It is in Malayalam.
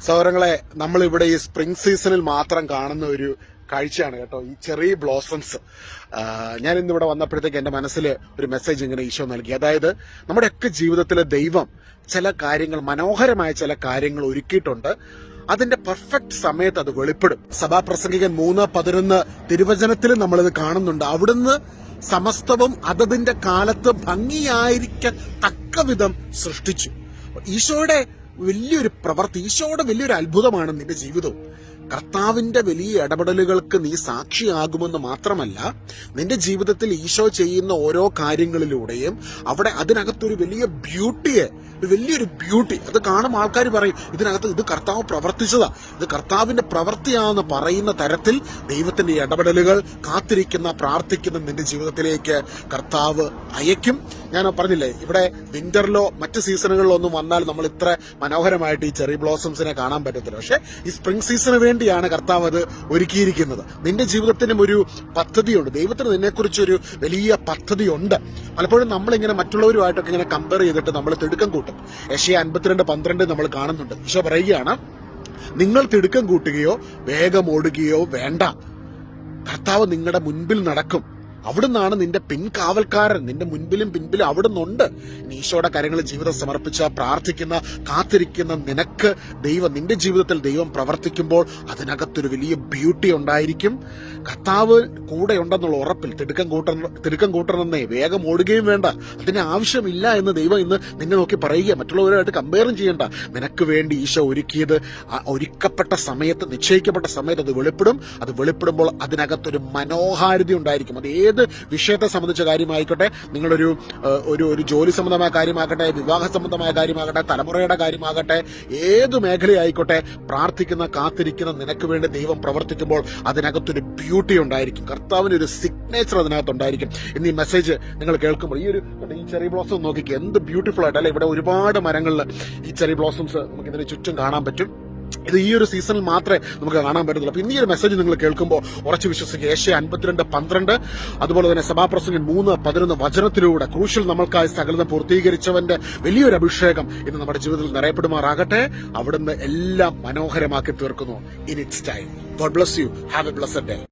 സൗരങ്ങളെ നമ്മളിവിടെ ഈ സ്പ്രിംഗ് സീസണിൽ മാത്രം കാണുന്ന ഒരു കാഴ്ചയാണ് കേട്ടോ. ഈ ചെറിയ ബ്ലോസംസ് ഞാൻ ഇന്നിവിടെ വന്നപ്പോഴത്തേക്ക് എന്റെ മനസ്സിൽ ഒരു മെസ്സേജ് ഇങ്ങനെ ഈശോ നൽകി. അതായത് നമ്മുടെയൊക്കെ ജീവിതത്തിലെ ദൈവം ചില കാര്യങ്ങൾ മനോഹരമായ ചില കാര്യങ്ങൾ ഒരുക്കിയിട്ടുണ്ട്. അതിന്റെ പെർഫെക്റ്റ് സമയത്ത് അത് വെളിപ്പെടും. സഭാപ്രസംഗികൻ മൂന്ന് പതിനൊന്ന് തിരുവചനത്തിൽ നമ്മളിത് കാണുന്നുണ്ട്. അവിടുന്ന് സമസ്തവും അതതിന്റെ കാലത്ത് ഭംഗിയായിരിക്കത്തക്ക വിധം സൃഷ്ടിച്ചു ഈശോയുടെ വലിയൊരു പ്രവൃത്തി ഈശോയുടെ വലിയൊരു അത്ഭുതമാണ് നിന്റെ ജീവിതവും. കർത്താവിന്റെ വലിയ ഇടപെടലുകൾക്ക് നീ സാക്ഷിയാകുമെന്ന് മാത്രമല്ല നിന്റെ ജീവിതത്തിൽ ഈശോ ചെയ്യുന്ന ഓരോ കാര്യങ്ങളിലൂടെയും അവിടെ അതിനകത്തൊരു വലിയ ബ്യൂട്ടിയെ ഒരു വലിയൊരു ബ്യൂട്ടി അത് കാണും ആൾക്കാർ പറയും ഇതിനകത്ത് ഇത് കർത്താവ് പ്രവർത്തിച്ചതാ ഇത് കർത്താവിന്റെ പ്രവൃത്തിയാണെന്ന് പറയുന്ന തരത്തിൽ ദൈവത്തിന്റെ ഇടപെടലുകൾ കാത്തിരിക്കുന്ന പ്രാർത്ഥിക്കുന്ന നിന്റെ ജീവിതത്തിലേക്ക് കർത്താവ് അയക്കും. ഞാൻ പറഞ്ഞില്ലേ ഇവിടെ വിന്ററിലോ മറ്റ് സീസണുകളിലോ ഒന്നും വന്നാൽ നമ്മൾ ഇത്ര മനോഹരമായിട്ട് ഈ ചെറി ബ്ലോസംസിനെ കാണാൻ പറ്റത്തില്ല. പക്ഷേ ഈ സ്പ്രിംഗ് സീസണ് വേണ്ടിയാണ് കർത്താവ് അത് ഒരുക്കിയിരിക്കുന്നത്. നിന്റെ ജീവിതത്തിനും ഒരു പദ്ധതിയുണ്ട്. ദൈവത്തിന് നിന്നെക്കുറിച്ചൊരു വലിയ പദ്ധതിയുണ്ട്. പലപ്പോഴും നമ്മളിങ്ങനെ മറ്റുള്ളവരുമായിട്ടൊക്കെ ഇങ്ങനെ കമ്പയർ ചെയ്തിട്ട് നമ്മൾ തിടുക്കം കൂട്ടും. ഏഷ്യ അൻപത്തിരണ്ട് പന്ത്രണ്ട് നമ്മൾ കാണുന്നുണ്ട്. പക്ഷെ പറയുകയാണ് നിങ്ങൾ തിടുക്കം കൂട്ടുകയോ വേഗം ഓടുകയോ വേണ്ട. കർത്താവ് നിങ്ങളുടെ മുൻപിൽ നടക്കും. അവിടുന്നാണ് നിന്റെ പിൻകാവൽക്കാരൻ. നിന്റെ മുൻപിലും പിൻപിലും അവിടുന്നുണ്ട്. ഈശോയുടെ കാര്യങ്ങൾ ജീവിതം സമർപ്പിച്ച പ്രാർത്ഥിക്കുന്ന കാത്തിരിക്കുന്ന നിനക്ക് ദൈവം നിന്റെ ജീവിതത്തിൽ ദൈവം പ്രവർത്തിക്കുമ്പോൾ അതിനകത്തൊരു വലിയ ബ്യൂട്ടി ഉണ്ടായിരിക്കും. കർത്താവ് കൂടെ ഉണ്ടെന്നുള്ള ഉറപ്പിൽ തിടുക്കം കൂട്ട തിടുക്കം കൂട്ടണമെന്നേ വേഗം ഓടുകയും വേണ്ട. അതിന് ആവശ്യമില്ല എന്ന് ദൈവം ഇന്ന് നിന്നെ നോക്കി പറയുക. മറ്റുള്ളവരുമായിട്ട് കമ്പയറും ചെയ്യേണ്ട. നിനക്ക് വേണ്ടി ഈശോ ഒരുക്കിയത് ഒരുക്കപ്പെട്ട സമയത്ത് നിശ്ചയിക്കപ്പെട്ട സമയത്ത് അത് വെളിപ്പെടും. അത് വെളിപ്പെടുമ്പോൾ അതിനകത്തൊരു മനോഹാരിത ഉണ്ടായിരിക്കും. അത് ഏത് വിഷയത്തെ സംബന്ധിച്ച കാര്യമായിക്കോട്ടെ നിങ്ങളൊരു ഒരു ഒരു ജോലി സംബന്ധമായ കാര്യമാകട്ടെ വിവാഹ സംബന്ധമായ കാര്യമാകട്ടെ തലമുറയുടെ കാര്യമാകട്ടെ ഏത് മേഖലയായിക്കോട്ടെ പ്രാർത്ഥിക്കുന്ന കാത്തിരിക്കുന്ന നിനക്ക് വേണ്ടി ദൈവം പ്രവർത്തിക്കുമ്പോൾ അതിനകത്തൊരു ബ്യൂട്ടി ഉണ്ടായിരിക്കും. കർത്താവിന് ഒരു സിഗ്നേച്ചർ അതിനകത്തുണ്ടായിരിക്കും ഈ മെസ്സേജ് നിങ്ങൾ കേൾക്കുമ്പോൾ ഈ ഒരു ഈ ചെറി ബ്ലോസം നോക്കിക്കുക എന്ത് ബ്യൂട്ടിഫുൾ ആയിട്ട് അല്ലെ ഇവിടെ ഒരുപാട് മരങ്ങളിൽ ഈ ചെറിയ ബ്ലോസംസ് നമുക്ക് ഇതിന് ചുറ്റും കാണാൻ പറ്റും. ഇത് ഈ ഒരു സീസണിൽ മാത്രമേ നമുക്ക് കാണാൻ പറ്റത്തുള്ളൂ. അപ്പൊ ഈ ഒരു മെസ്സേജ് നിങ്ങൾ കേൾക്കുമ്പോൾ ഉറച്ചു വിശ്വസിക്കുക. ഏഷ്യ അൻപത്തിരണ്ട് പന്ത്രണ്ട് അതുപോലെ തന്നെ സഭാപ്രസംഗൻ മൂന്ന് പതിനൊന്ന് വചനത്തിലൂടെ ക്രൂഷ്യൽ നമ്മൾക്കായി സകലത പൂർത്തീകരിച്ചവന്റെ വലിയൊരു അഭിഷേകം ഇന്ന് നമ്മുടെ ജീവിതത്തിൽ നിറയപ്പെടുമാറാകട്ടെ. അവിടുന്ന് എല്ലാം മനോഹരമാക്കി തീർക്കുന്നു. In its time God bless you have a blessed day